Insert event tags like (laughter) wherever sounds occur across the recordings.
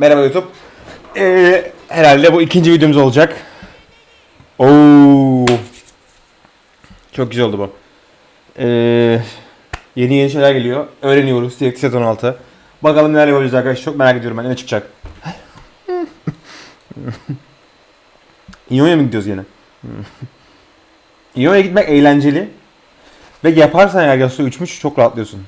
Merhaba YouTube. Ee, herhalde bu ikinci videomuz olacak. Oo. Çok güzel oldu bu. Ee, yeni yeni şeyler geliyor. Öğreniyoruz. Direkt sezon 6. Bakalım neler yapacağız arkadaşlar. Çok merak ediyorum ben. Ne çıkacak? (laughs) İonya mı gidiyoruz yine? İonya'ya gitmek eğlenceli. Ve yaparsan eğer Yasuo 3'müş çok rahatlıyorsun.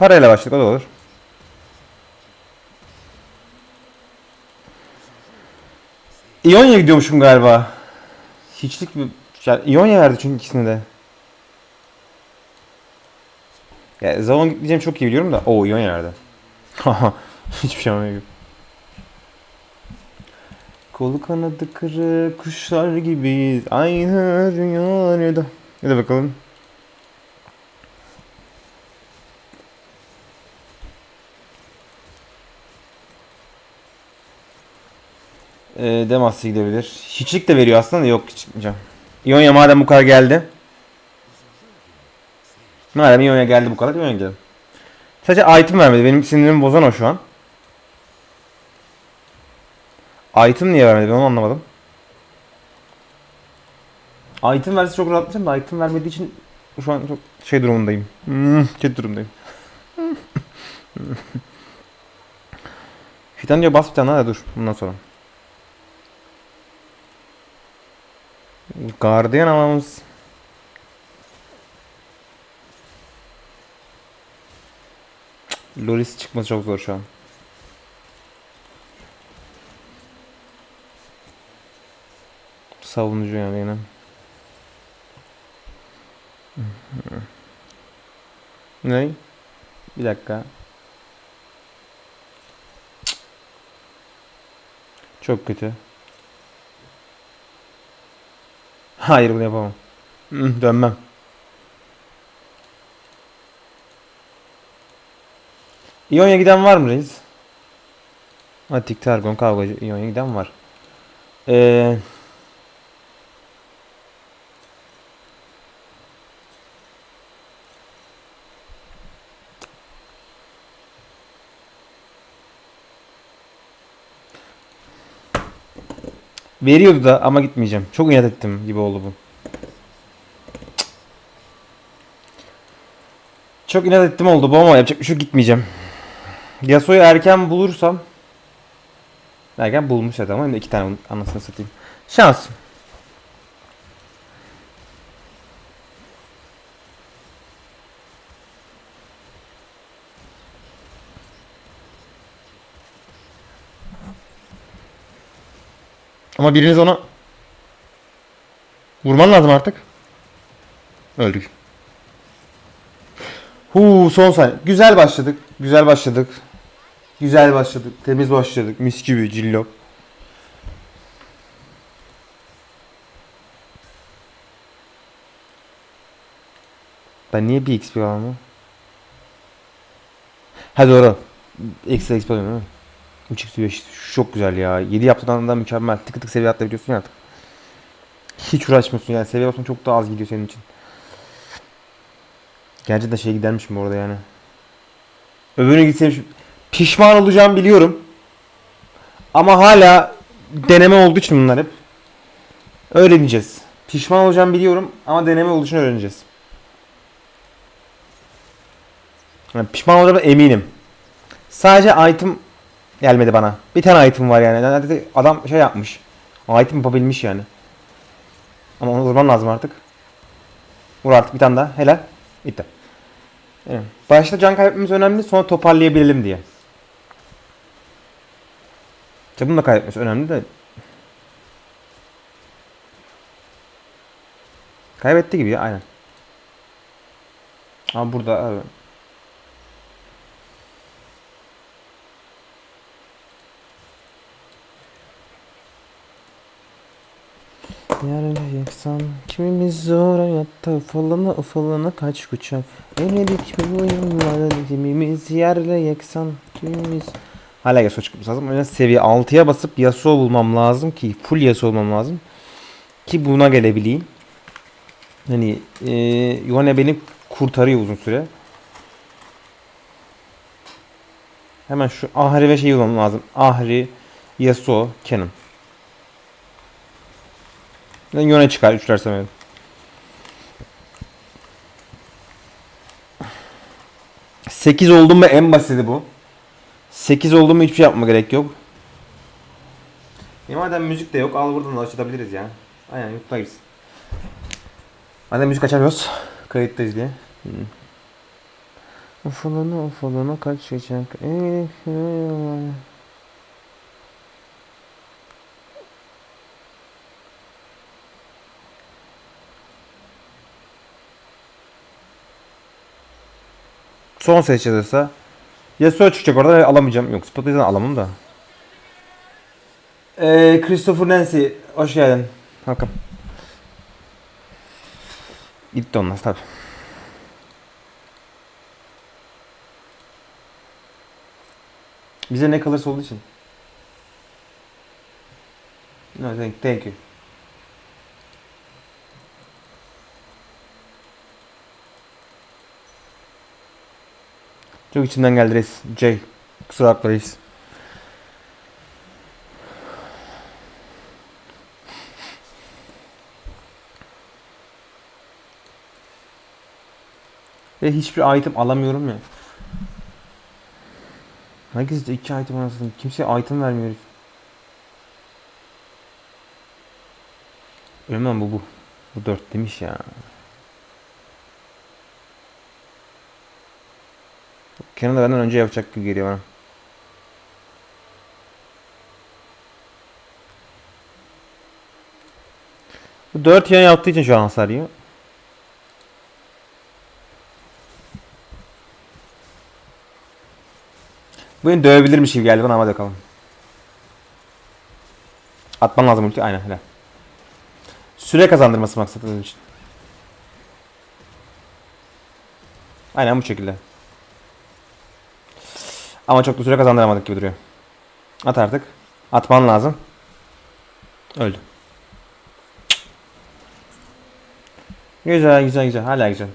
Parayla başladık o da olur. İonya gidiyormuşum galiba. Hiçlik bir... Yani İonya verdi çünkü ikisini de. Ya Zavon gideceğim çok iyi biliyorum da. Oo İonya verdi. (laughs) Hiçbir şey anlamıyorum. Kolu kanadı kırık kuşlar gibiyiz. Aynı dünyada. Hadi bakalım. Ee, Demas'ı gidebilir. Hiçlik de veriyor aslında da yok çıkmayacağım. İonya madem bu kadar geldi. Madem İonya geldi bu kadar İonya gidelim. Sadece item vermedi. Benim sinirimi bozan o şu an. Item niye vermedi ben onu anlamadım. Item verse çok rahatlayacağım da item vermediği için şu an çok şey durumundayım. Hmm, kötü durumdayım. (laughs) Fidan diyor bas bir tane daha dur bundan sonra. Guardian almamız. Loris çıkması çok zor şu an. Savunucu yani yine. Ne? Bir dakika. Çok kötü. Hayır bunu yapamam. Hı, Dönmem. İonya giden var mı reis? Atik, Targon, Kavgacı, İonya giden var. Eee... Veriyordu da ama gitmeyeceğim. Çok inat ettim gibi oldu bu. Çok inat ettim oldu bu ama yapacak bir şey gitmeyeceğim. Yasuo'yu erken bulursam Erken bulmuş hem de iki tane anasını satayım. Şans. Ama biriniz ona vurman lazım artık. Öldük. Huu son saniye. Güzel başladık. Güzel başladık. Güzel başladık. Temiz başladık. Mis gibi cillop. Ben niye bir XP alamam? Ha doğru. Ekstra XP alıyorum değil mi? 3 x 5 çok güzel ya. 7 yaptığından da mükemmel. Tık tık seviye atlayabiliyorsun ya artık. Hiç uğraşmıyorsun yani. Seviye olsun çok daha az gidiyor senin için. Gerçekten şey gidermiş mi orada yani. Öbürüne gitseymiş. Pişman olacağım biliyorum. Ama hala deneme olduğu için bunlar hep. Öğreneceğiz. Pişman olacağım biliyorum ama deneme olduğu için öğreneceğiz. Yani pişman olacağım eminim. Sadece item gelmedi bana. Bir tane item var yani. yani adam şey yapmış. Item yapabilmiş yani. Ama onu vurman lazım artık. Vur artık bir tane daha. Helal. Bitti. Evet. Başta can kaybetmemiz önemli sonra toparlayabilelim diye. İşte bunu da kaybetmesi önemli de. Kaybetti gibi ya aynen. Ama burada abi. Yarın yaksan kimimiz zor hayatta ufalana ufalana kaç kucak Emedik mi bu yıllarda kimimiz yerle yaksan kimimiz Hala Yasuo çıkmış lazım. Yüzden seviye 6'ya basıp Yasuo bulmam lazım ki full Yasuo olmam lazım. Ki buna gelebileyim. Hani e, Yone beni kurtarıyor uzun süre. Hemen şu Ahri ve şeyi bulmam lazım. Ahri, Yasuo, Kenan. Ben Yone çıkar üçler severim. Sekiz oldum mu en basiti bu. 8 oldu mu hiçbir şey yapma gerek yok. E madem müzik de yok al buradan da açabiliriz ya. Aynen YouTube'a girsin. Madem müzik açamıyoruz. Kayıttayız diye. Hmm. Ufalana ufalana kaç geçen Son seçilirse Yasuo çıkacak orada alamayacağım. Yok Spotify'dan alamam da. Ee, Christopher Nancy hoş geldin. Hakan. Gitti onlar tabi. Bize ne kalırsa olduğu için. No, thank, thank you. Çok içimden geldi reis. Jay. Kusura bakma reis. Ve hiçbir item alamıyorum ya. Herkes de iki item anasını. Kimseye item vermiyor. Ölmem bu bu. Bu dört demiş ya. Kenan da benden önce yapacak gibi geliyor bana. Bu 4 yan yaptığı için şu an hasar yiyor. Beni dövebilirmiş gibi geldi bana ama bakalım. Atman lazım ulti. Aynen helal. Süre kazandırması maksatı benim için. Aynen bu şekilde. Ama çok da süre kazandıramadık gibi duruyor. At artık. Atman lazım. Öldü. Güzel güzel güzel. Hala güzel.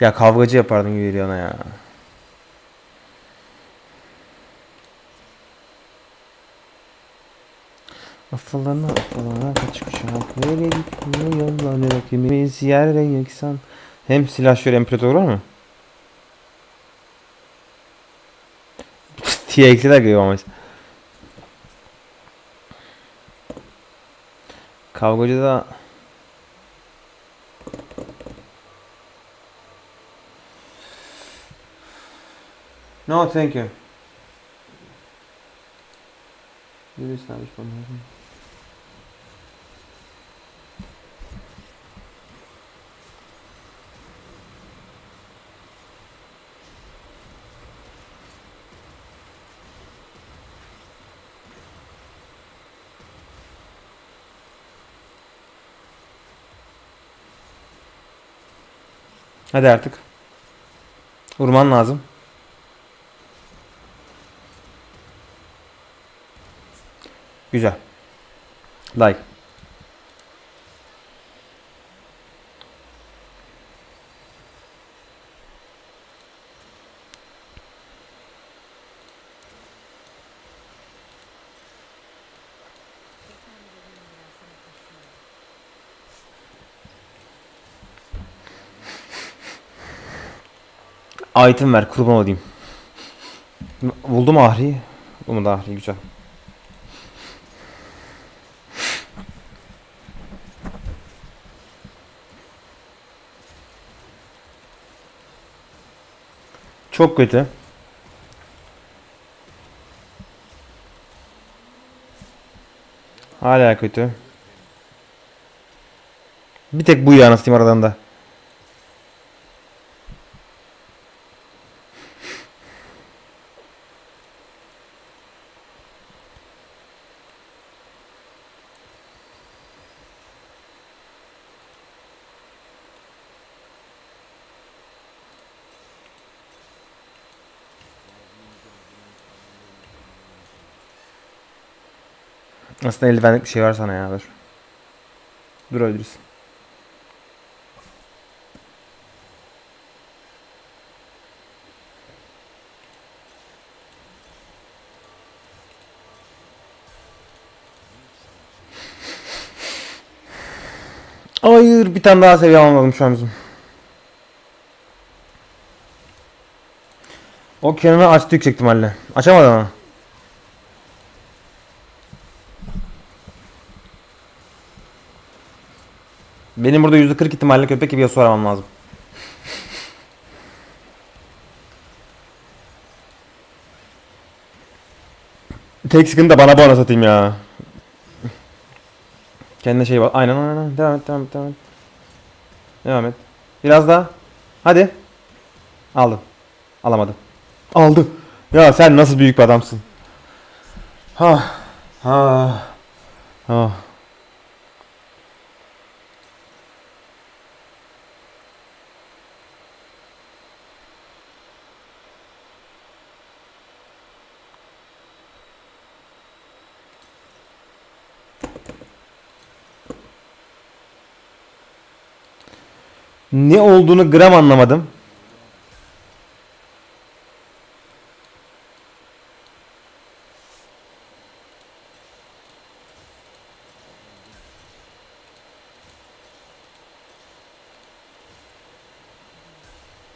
Ya kavgacı yapardın gibi geliyor ona ya. Afalana afalana kaç kuşak Nereye gitmiyor yollar Kimimiz yerde yeksan Hem silahşör hem predator var mı? TX'ler geliyor ama Kavgacı da No thank you. Birisini almış bana. Hadi artık. Vurman lazım. Güzel. Like. Item ver kurban olayım. Buldum Ahri'yi. Buldum da Ahri'yi güzel. Çok kötü. Hala kötü. Bir tek bu ya anasını aralarında. Aslında eldivenlik bir şey var sana ya dur. Dur öldürürsün. Hayır bir tane daha seviye almadım şu an bizim. O Kenan'ı açtı yüksek ihtimalle. Açamadı ama. Benim burada %40 ihtimalle köpek gibi Yasuo aramam lazım. Tek sıkıntı da bana bana satayım ya. Kendine şey var. Aynen aynen. Devam et devam et devam et. Devam et. Biraz daha. Hadi. Aldım. Alamadım. Aldı. Ya sen nasıl büyük bir adamsın. Ha. Ha. Ha. Ne olduğunu gram anlamadım.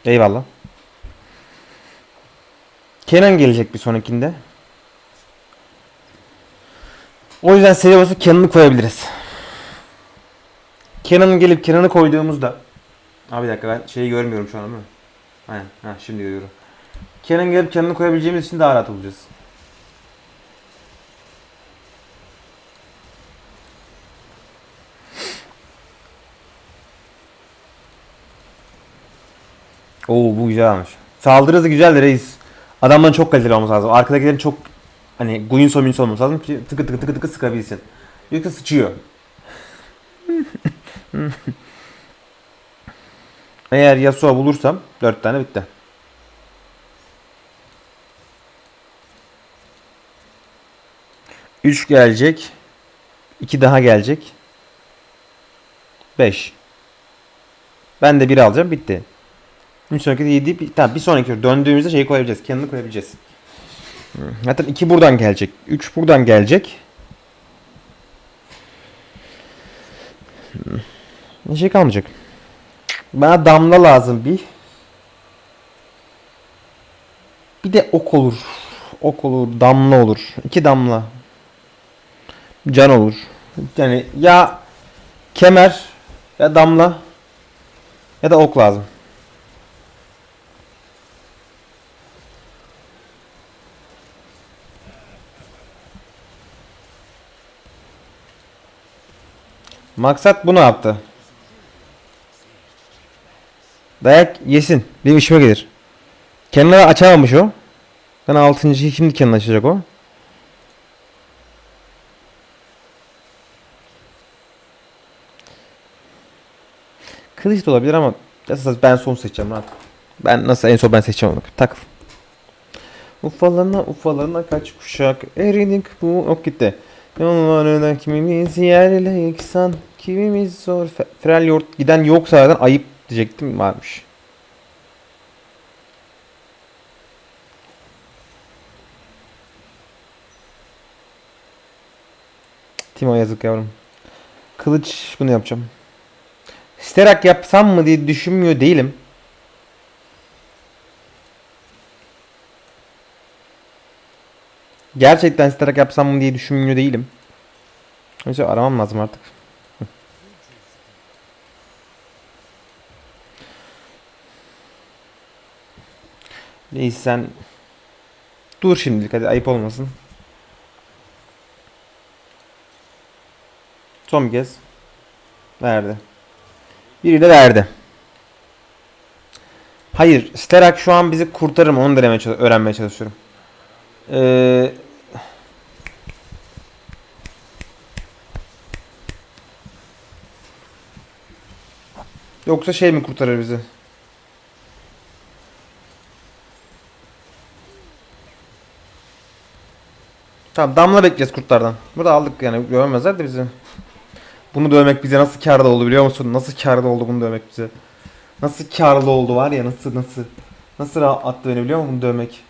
Eyvallah. Kenan gelecek bir sonrakinde. O yüzden seri Kenan'ı koyabiliriz. Kenan'ı gelip Kenan'ı koyduğumuzda Abi bir dakika ben şeyi görmüyorum şu an mi? Aynen. Ha, şimdi görüyorum. Kenan gelip kendini koyabileceğimiz için daha rahat olacağız. Oo bu güzel olmuş. Saldırı hızı güzel de reis. Adamların çok kaliteli olması lazım. Arkadakilerin çok hani Guinsoo Minso olması lazım ki tıkı tıkı tıkı tıkı sıkabilsin. Yoksa sıçıyor. (laughs) Eğer Yasuo bulursam 4 tane bitti. Üç gelecek. 2 daha gelecek. 5. Ben de 1 alacağım bitti. Bir sonraki de 7. Bir, tamam, bir sonraki döndüğümüzde şeyi koyabileceğiz. Kendini koyabileceğiz. Zaten 2 buradan gelecek. 3 buradan gelecek. Bir şey kalmayacak. Bana damla lazım bir. Bir de ok olur. Ok olur, damla olur. İki damla. Can olur. Yani ya kemer ya damla ya da ok lazım. Maksat bunu yaptı. Dayak yesin. Benim işime gelir. Kendine açamamış o. Ben 6.yı şimdi kendine açacak o. Kılıç da olabilir ama nasıl ben son seçeceğim rahat. Ben nasıl en son ben seçeceğim onu. Takıl. Ufalarına ufalarına kaç kuşak eridik bu ok gitti. Yollarına kimimiz yerle yeksan kimimiz zor. Fe- Frel yort giden yoksa zaten ayıp diyecektim varmış. Timo yazık yavrum. Kılıç bunu yapacağım. Sterak yapsam mı diye düşünmüyor değilim. Gerçekten Sterak yapsam mı diye düşünmüyor değilim. Yüzden aramam lazım artık. Reis sen dur şimdilik hadi ayıp olmasın. Son bir kez. Verdi. Biri de verdi. Hayır. Sterak şu an bizi kurtarır mı? Onu denemeye öğrenmeye çalışıyorum. Ee, yoksa şey mi kurtarır bizi? Tamam damla bekleyeceğiz kurtlardan. Burada aldık yani görmezler de bizi. Bunu dövmek bize nasıl karda oldu biliyor musun? Nasıl karda oldu bunu dövmek bize? Nasıl karlı oldu var ya nasıl nasıl? Nasıl rahatlattı beni biliyor musun bunu dövmek?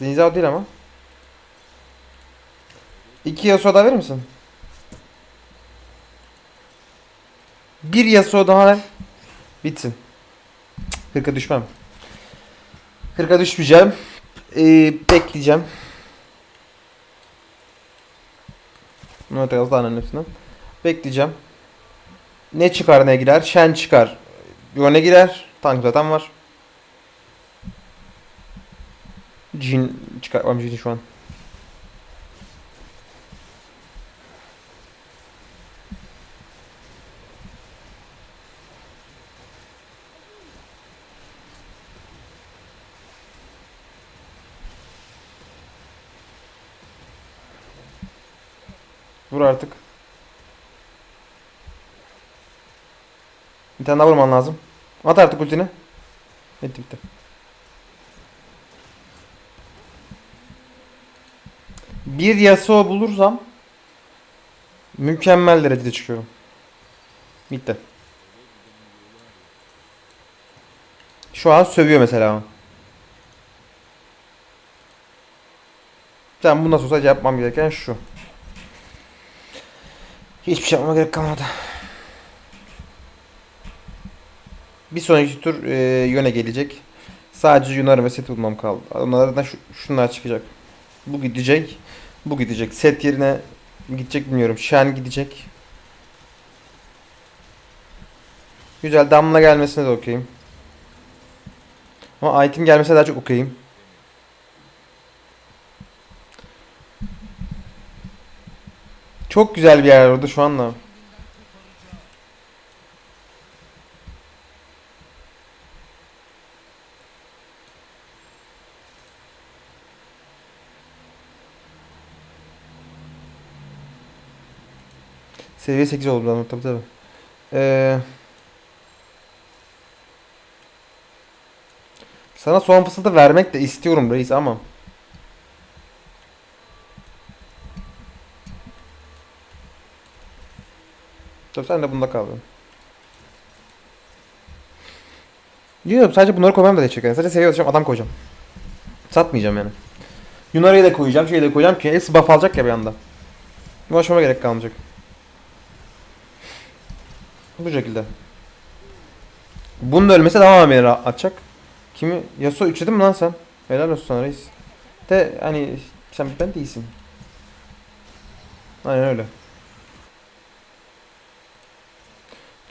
Denize o değil ama. İki Yasuo da verir misin? Bir Yasuo daha. Bitsin. Cık, Kırka düşmem. Kırka düşmeyeceğim. Ee, bekleyeceğim. Not yazılarının hepsinden. Bekleyeceğim. Ne çıkar ne girer? Shen çıkar. Yone girer. Tank zaten var. Jin çıkartmam Jin'i şu an. Artık. Bir tane daha vurman lazım. At artık ultini. Bitti bitti. Bir Yasuo bulursam mükemmel derecede çıkıyorum. Bitti. Şu an sövüyor mesela ama. Sen bundan sonra yapmam gereken şu. Hiçbir şey yapmama gerek kalmadı. Bir sonraki tur e, yöne gelecek. Sadece Yunar ve set bulmam kaldı. Onlardan şu, şunlar çıkacak. Bu gidecek. Bu gidecek. Set yerine gidecek bilmiyorum. Shen gidecek. Güzel. Damla gelmesine de okeyim. Ama item gelmesine daha çok okeyim. Çok güzel bir yer orada şu anda. Seviye 8 oldu lan tabii tabii. Ee, sana son fırsatı vermek de istiyorum reis ama. Tabii sen de bunda kaldın. Yok sadece bunları koymam da değişecek yani. Sadece seviye alacağım adam koyacağım. Satmayacağım yani. Yunarı'yı da koyacağım, şeyi de koyacağım ki hepsi buff alacak ya bir anda. Uğraşmama gerek kalmayacak. Bu şekilde. Bunun da ölmesi daha beni atacak. Kimi? Yasuo üçledin mi lan sen? Helal olsun sana reis. De hani sen ben değilsin. Aynen öyle.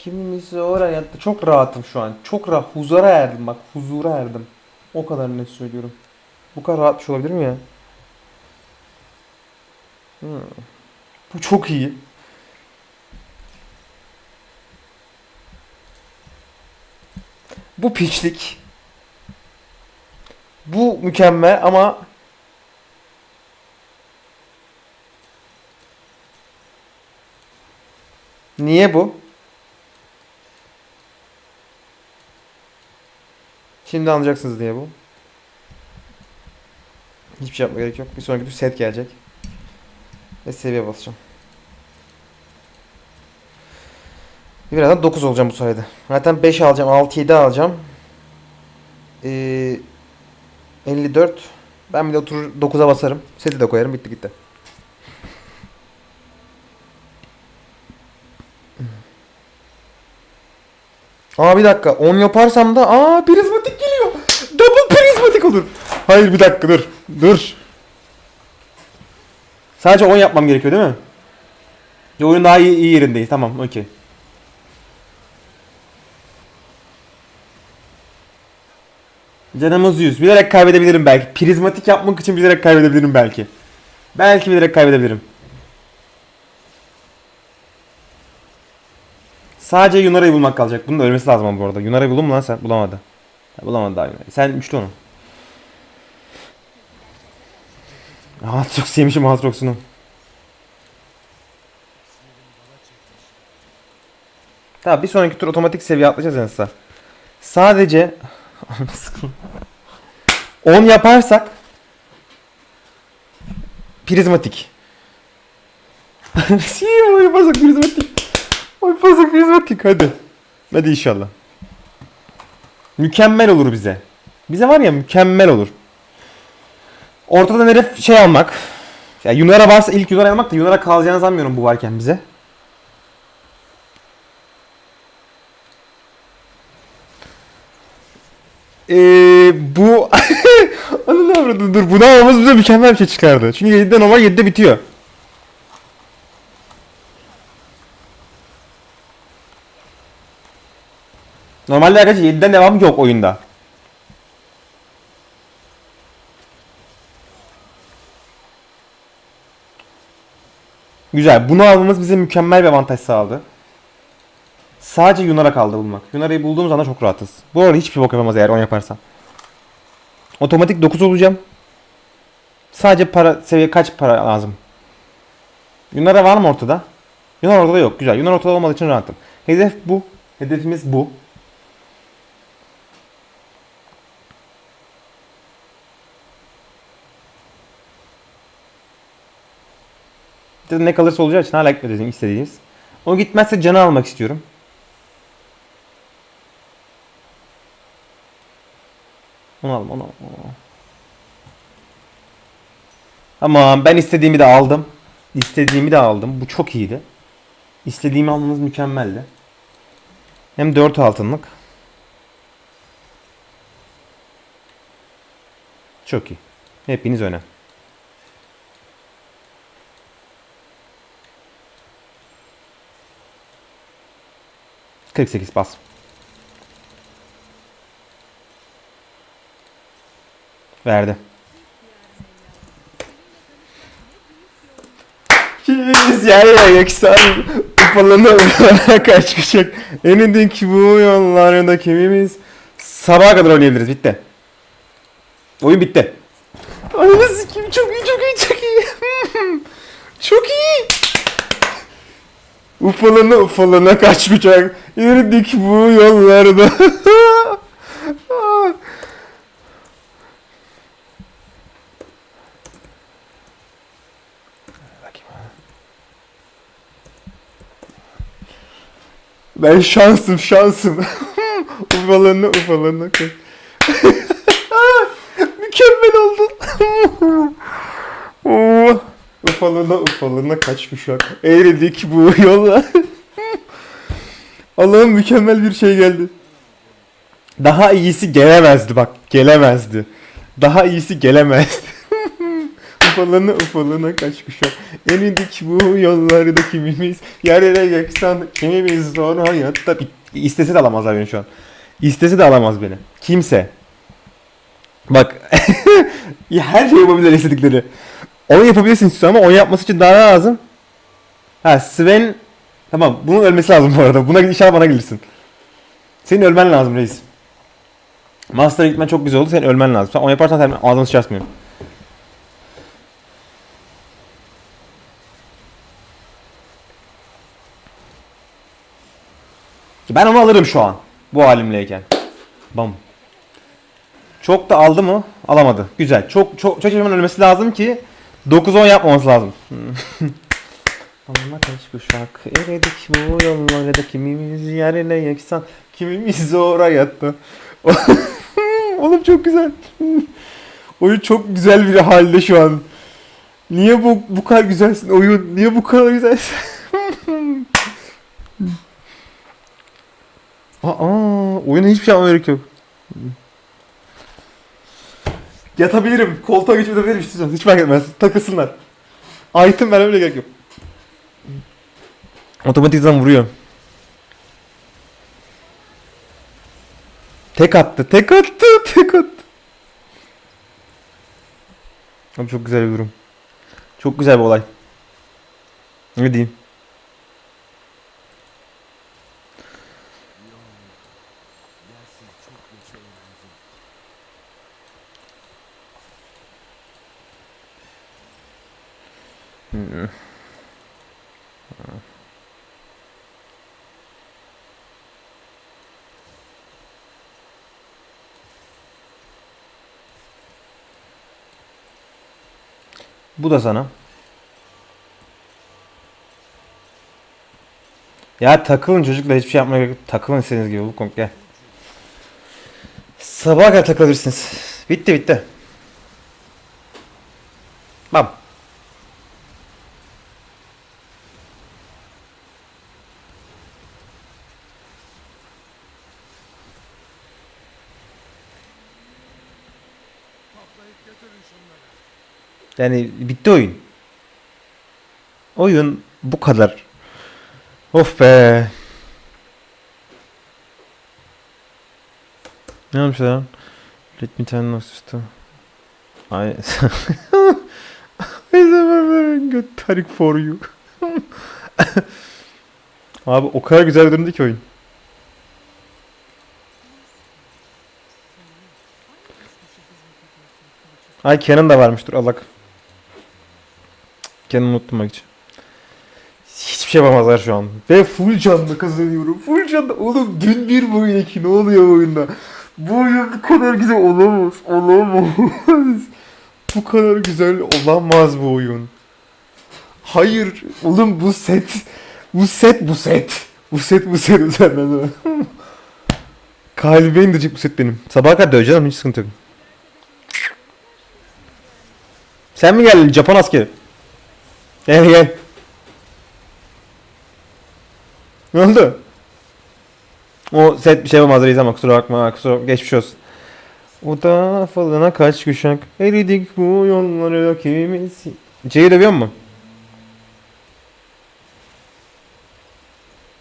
Kimimiz oraya yattı. Çok rahatım şu an. Çok rahat. Huzura erdim bak. Huzura erdim. O kadar net söylüyorum. Bu kadar rahat bir şey olabilir mi ya? Hmm. Bu çok iyi. Bu piçlik. Bu mükemmel ama Niye bu? Şimdi anlayacaksınız diye bu. Hiçbir şey yapma gerek yok. Bir sonraki tur set gelecek. Ve seviye basacağım. Birazdan 9 olacağım bu sayede. Zaten 5 alacağım, 6 7 alacağım. Ee, 54. Ben bir de oturur 9'a basarım. Seti de koyarım. Bitti gitti. Aa bir dakika. 10 yaparsam da aa prizmatik geliyor. Double prizmatik olur. Hayır bir dakika dur. Dur. Sadece 10 yapmam gerekiyor değil mi? Ya oyun daha iyi, iyi yerindeyiz. Tamam okey. Canımız 100. Bilerek kaybedebilirim belki. Prizmatik yapmak için bilerek kaybedebilirim belki. Belki bilerek kaybedebilirim. Sadece Yunara'yı bulmak kalacak. Bunun ölmesi lazım bu arada. Yunara'yı buldun mu lan sen? Bulamadı. Bulamadı daha Yunara'yı. Sen üçlü onu. Aatrox yemişim Aatrox'unu. Tamam bir sonraki tur otomatik seviye atlayacağız Enes'a. Sadece (laughs) 10 yaparsak prizmatik. (laughs) O yaparsak prizmatik. O yaparsak prizmatik hadi. Hadi inşallah. Mükemmel olur bize. Bize var ya mükemmel olur. Ortada hedef şey almak. Ya Yunara varsa ilk Yunara almak da Yunara kalacağını sanmıyorum bu varken bize. Ee, bu (laughs) ne avradı? Dur bunu almamız bize mükemmel bir şey çıkardı. Çünkü 7'de normal 7'de bitiyor. Normalde arkadaşlar 7'den devam yok oyunda. Güzel. Bunu almamız bize mükemmel bir avantaj sağladı. Sadece Yunara kaldı bulmak. Yunara'yı bulduğumuz anda çok rahatız. Bu arada hiçbir bok yapamaz eğer 10 yaparsam. Otomatik 9 olacağım. Sadece para seviye kaç para lazım? Yunara var mı ortada? Yunar ortada yok. Güzel. Yunar ortada olmadığı için rahatım. Hedef bu. Hedefimiz bu. Ne kalırsa olacağı için hala gitmediğimiz istediğimiz. O gitmezse canı almak istiyorum. Onu alma, onu alma. Tamam ben istediğimi de aldım. İstediğimi de aldım. Bu çok iyiydi. İstediğimi almamız mükemmeldi. Hem 4 altınlık. Çok iyi. Hepiniz öne. Kırk sekiz bas. Verdi. Kimiz yer yeksan Ufalana ufalana kaç kuşak Enindeki bu yollarda kimimiz? Sabaha kadar oynayabiliriz bitti. Oyun bitti. Ananı sikeyim çok iyi çok iyi çok iyi. (laughs) Çok iyi Ufalana ufalana kaç kuşak Eridik bu yollarda Ben şansım şansım. (laughs) ufalanına ufalanına koy. (laughs) Mükemmel oldun. (laughs) Oo. ufalana ufalana kaç kuşak. Eğridik bu (laughs) yolla. Allah'ım mükemmel bir şey geldi. Daha iyisi gelemezdi bak. Gelemezdi. Daha iyisi gelemezdi. (laughs) ufalana ufalana kaç kuşak. Enidik bu yollarda kimimiz. Yerlere yaksan kimimiz zor hayatta. İstese de alamazlar beni şu an. İstese de alamaz beni. Kimse. Bak. (laughs) her şey yapabilirler istedikleri. Onu yapabilirsin istiyorsun ama onu yapması için daha lazım. Ha Sven Tamam bunun ölmesi lazım bu arada. Buna inşallah bana gelirsin. Senin ölmen lazım reis. Master'a gitmen çok güzel oldu. Senin ölmen lazım. Sen onu yaparsan sen ağzını sıçrasmıyorum. Ben onu alırım şu an. Bu halimleyken. Bam. Çok da aldı mı? Alamadı. Güzel. Çok çok çok ölmesi lazım ki 9-10 yapmaması lazım. Alma kaç kuşak eredik bu yollarda kimimiz yerine yeksan kimimiz zor hayatta. (laughs) Oğlum çok güzel. (laughs) Oyun çok güzel bir halde şu an. Niye bu bu kadar güzelsin oyun? Niye bu kadar güzelsin? (laughs) Aa, oyuna hiçbir şey yok. Yatabilirim. Koltuğa geçip yatabilirim istiyorsan. Hiç fark etmez. Takılsınlar. Item vermem bile gerek yok. Otomatikten vuruyor. Tek attı, tek attı, (laughs) tek attı. Abi çok güzel bir durum. Çok güzel bir olay. Ne diyeyim? Bu da sana. Ya takılın çocukla hiçbir şey yapmaya. Takılın istediğiniz gibi. Bu gel. Sabaha kadar takılabilirsiniz. Bitti bitti. Yani bitti oyun. Oyun bu kadar. Of be. Ne olmuş lan? Let me turn off system. Ay. I never Tarik for you. (laughs) Abi o kadar güzel döndü ki oyun. Ay Canon da varmış dur alak. Unuttum bak hiç. Hiçbir şey yapamazlar şu an. Ve full canlı kazanıyorum. Full canlı. Oğlum dün bir bu oyun. Ne oluyor bu oyunda? Bu oyun bu kadar güzel olamaz. Olamaz. bu kadar güzel olamaz bu oyun. Hayır. Oğlum bu set. Bu set bu set. Bu set bu set üzerine. Kalbe indirecek bu set benim. Sabaha kadar döveceğim hiç sıkıntı yok. Sen mi geldin Japon askeri? Gel gel. Ne oldu? O set bir şey yapamaz reis ama kusura bakma kusura bakma geçmiş olsun. O da falına kaç kuşak eridik bu yolları kimimiz. İçeri dövüyor mu?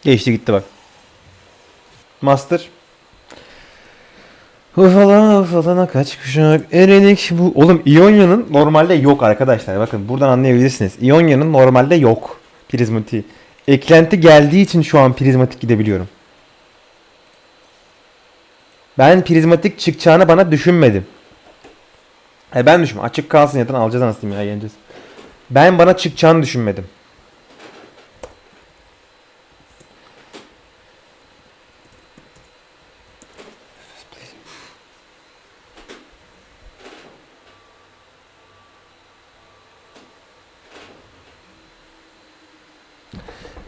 Geçti gitti bak. Master. Ufala ufalana kaç kuşak eridik bu. Oğlum İonya'nın normalde yok arkadaşlar. Bakın buradan anlayabilirsiniz. İonya'nın normalde yok. Prizmatiği. Eklenti geldiği için şu an prizmatik gidebiliyorum. Ben prizmatik çıkacağını bana düşünmedim. E ben düşünmedim. Açık kalsın zaten alacağız anasını ya yeneceğiz. Ben bana çıkacağını düşünmedim.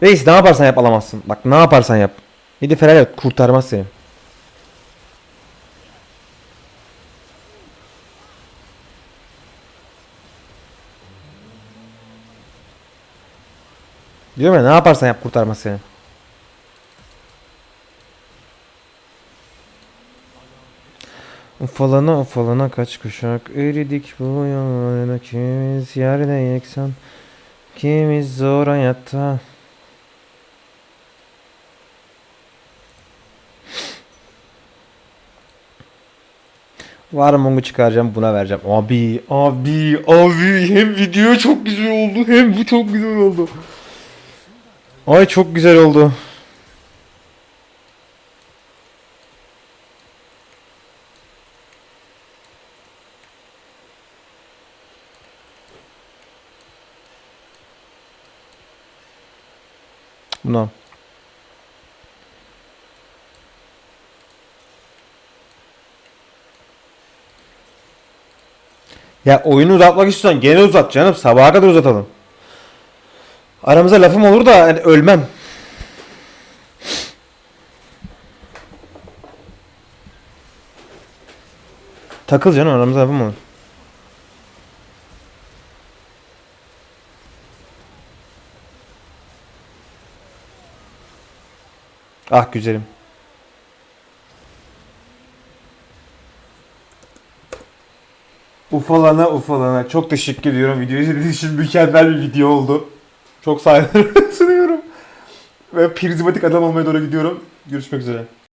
Reis ne yaparsan yap alamazsın. Bak ne yaparsan yap. Yedi Fener kurtarmaz seni. Diyorum ya ne yaparsan yap kurtarmaz seni. Ufalana ufalana kaç kuşak eridik bu yollarına kimiz yerde yeksan kimiz zor hayatta. Var mı çıkaracağım buna vereceğim. Abi abi abi hem video çok güzel oldu hem bu çok güzel oldu. Ay çok güzel oldu. Buna. Ya oyunu uzatmak istiyorsan gene uzat canım. Sabaha kadar uzatalım. Aramıza lafım olur da yani ölmem. Takıl canım aramıza lafım olur. Ah güzelim. Ufalana ufalana. Çok teşekkür ediyorum. Videoyu izlediğiniz için mükemmel bir video oldu. Çok saygılar (laughs) sunuyorum. Ve prizmatik adam olmaya doğru gidiyorum. Görüşmek üzere.